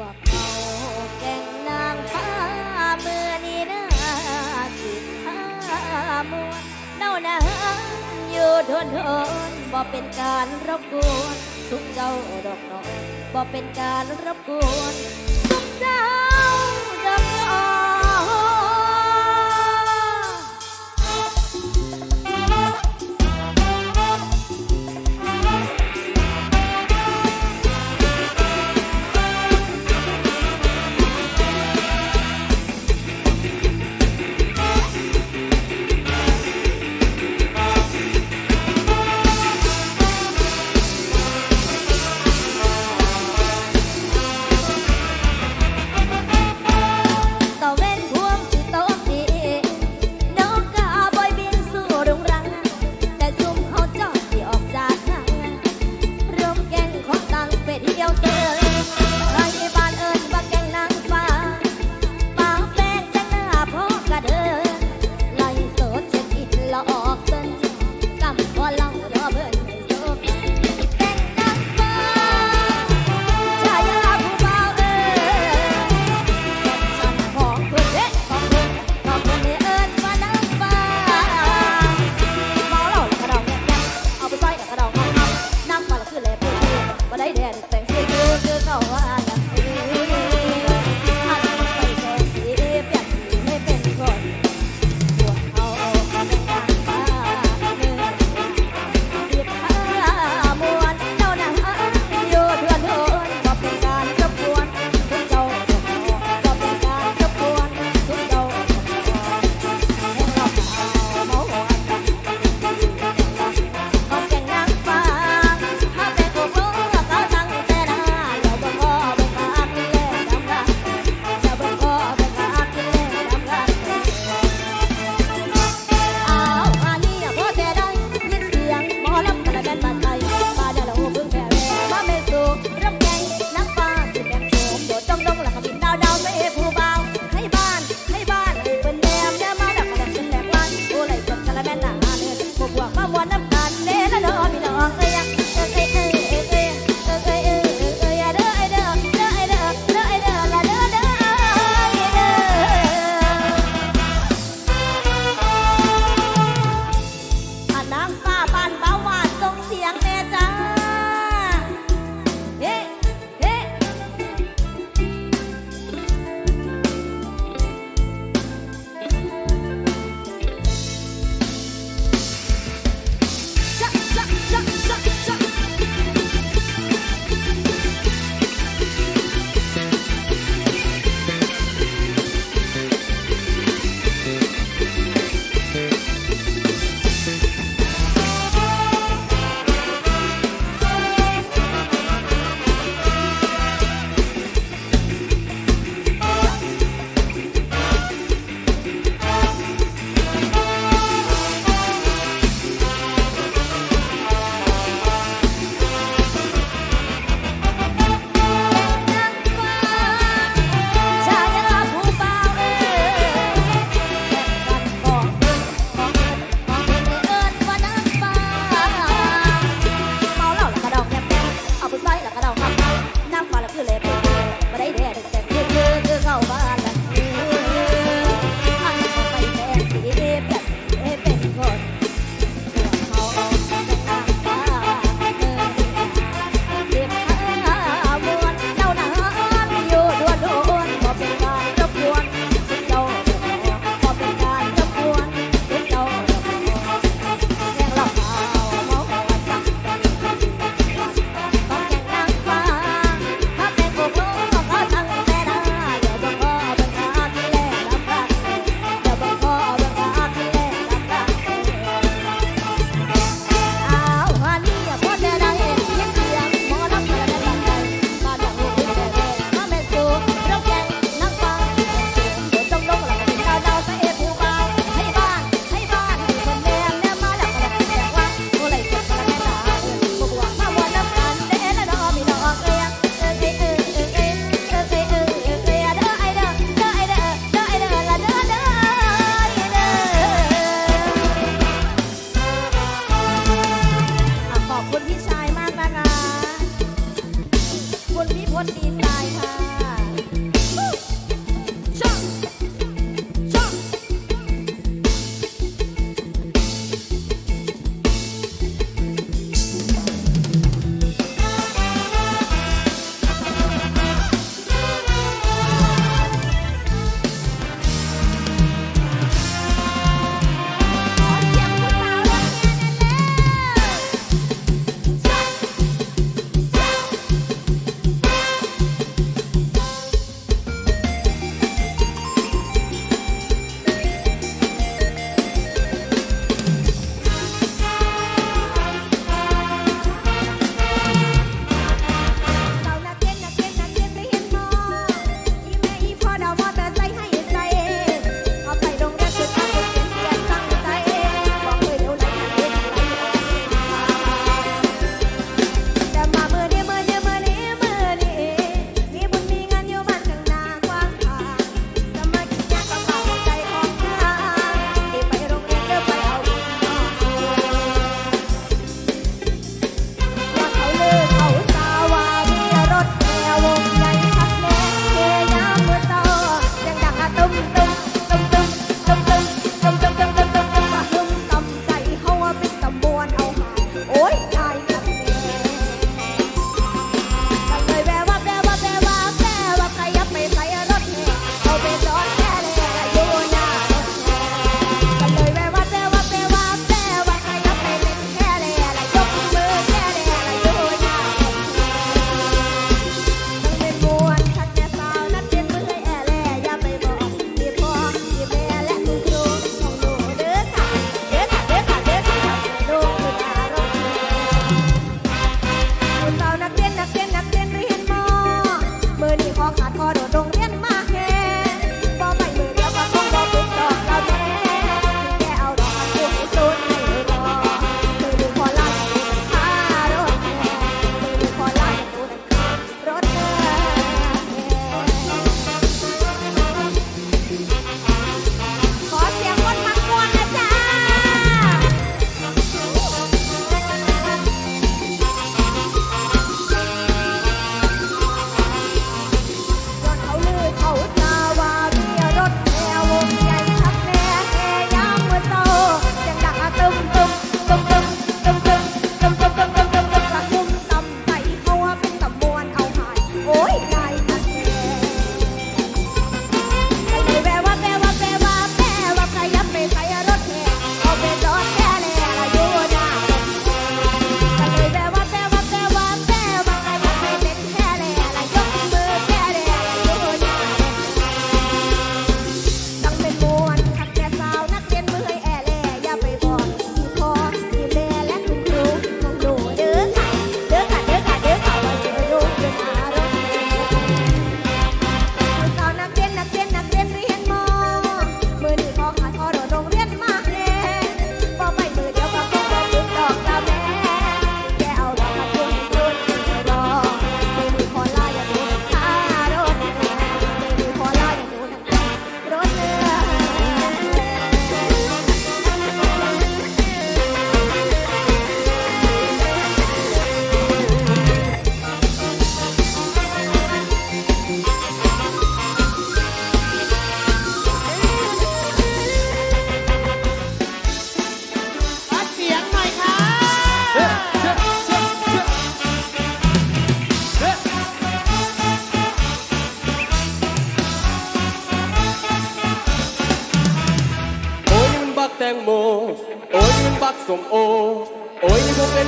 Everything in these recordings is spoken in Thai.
วกเขาแก่งนางฟ้าเมื่อนี้นาสิท้ามวนเน่าหนาอยู่ทนทนบ่เป็นการรบกวนสุขเจ้าดอกน้อยบ่เป็นการรบกวนสุขเจ้า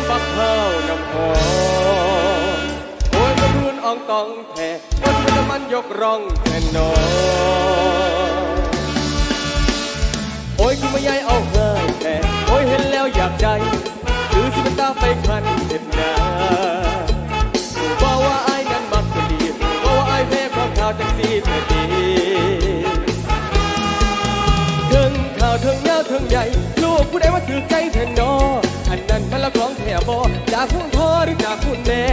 ปักข้าวน้ำหอมโอ้ยมันรุนอ่องตองแท้โอ้ยมันมันยกร่องแน่นอนโอ้ยคือไม่ยายเอาเฮยแต่โอ้ยเห็นแล้วอยากใจถือสิมันตาไปคันเห็นหนาบอกว่าไอ้นั้นมักจะดีบอกว่าไอ้แพ้ความข่าวจังสีแต่ดีถึงข่าวถึงยาวถึงใหญ่ลูกผู้ใดว่าถือใจแทนนอ บอจากคุณพ่อหรือจากคุณแม่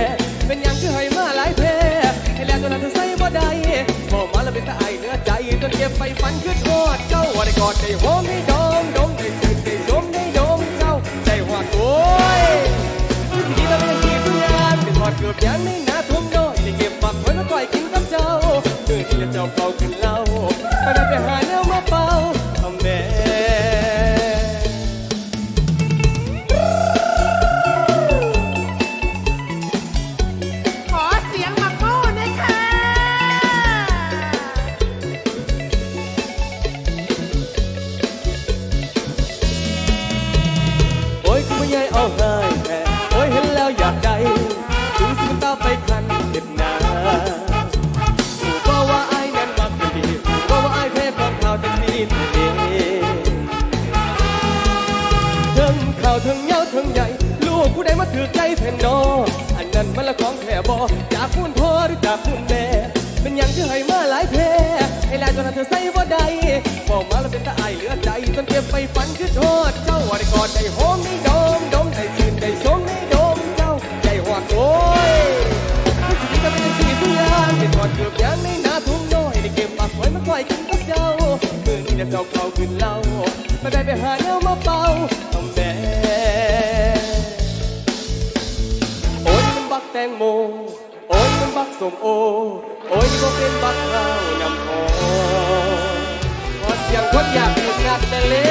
เป็นหยังคือให้มาหลายแพ้ให้แล้วจนนั้นเธอใส่บ่ได้พอมาแล้วเป็นตาไอเหนื้อใจจนเก็บไปฝันขึ้นทอดเจ้าว่าได้กอดได้หอมได้ดมดมได้จืดได้ดมได้ดมเจ้าใจหวานโอ้ยคือสีเราเป็นสีสุยานเป็นหอดเกือบยังในหน้าทุ่มน้อยได้เก็บปักไว้มาปล่อยกินกับเจ้าเมื่อที่เจ้าเป่า อยกินกับเจ้ามือนี้จะเจ้าเขาขึ้นเล่าไม่ได้ไปหาแนวมาเป่าทำแม่โอ้ยมันบักแตงโม โอ้ยมันบักสมโอ โอ้ยนี่ก็เป็นบักข้าวนำหอมขอเสียงคนอยากถูกงัดแต่เร็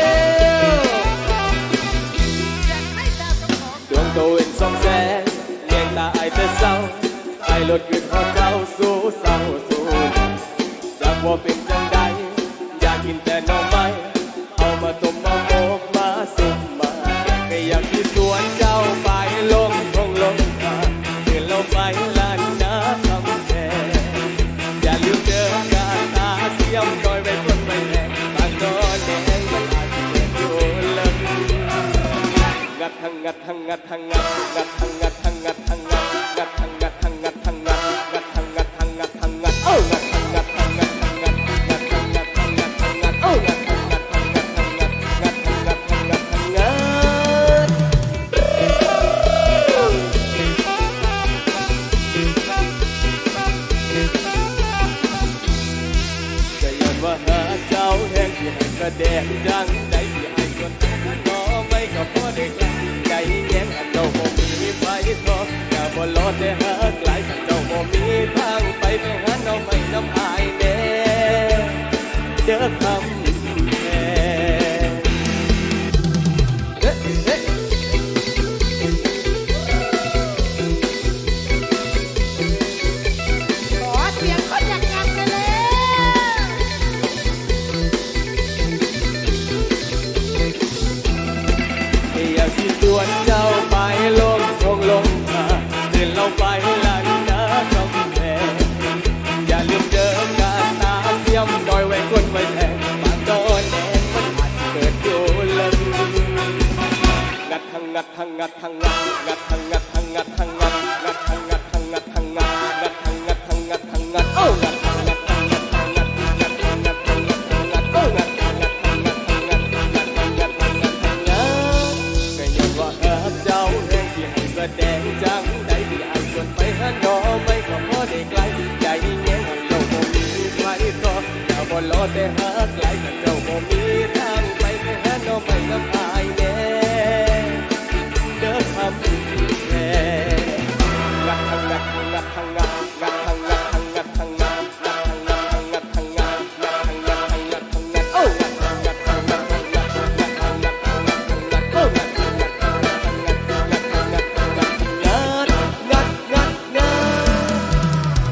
วอยากให้ดาวสมองดวงโตเป็นสองแสนเลี้ยงตาไอแต่เศร้าไอลดขึ้นพอเจ้าสู้เศร้าสู้จากว่าเป็น อยไปคนไปแหงบางนอนแดงมันอาจจะเป็นอยู่เลยงัดทังงัดทังงัดทังงัดงัดทังงัดทังงัดทังงัดงัดทัง ว่าหาเจ้าแห่งที่ให้แสดงดังใจที่ให้คนทั้น้อไม่ก็พอได้กลางใจแย้งอันเจ้าบ่มีไฟทออย่าบ่ลอแต่หากหลายขันเจ้าบ่มีไฟ งัดทังงัดทังงัดทังงัดงัดทังงัดทังงัดทังงัดงัดทังงัดทังงัดทังงัดงัดทังงัดทังงัดทังงัดเอ้างัดทังงัดทังงัดทังงัดงัดทังงัดทังงัดทังงัดเอ้างัดทังงัดทังงัดทังงัดงัดทังงัดทังงัดทังงัดก็ยังว่าหาเจ้าแห่งที่ให้แสดงจังใดที่อายชวนไปหาน้อไม่ก็พอได้ไกลใจแง้งให้เราบ่มีใครก็อย่าบ่รอแต่หาบ่มี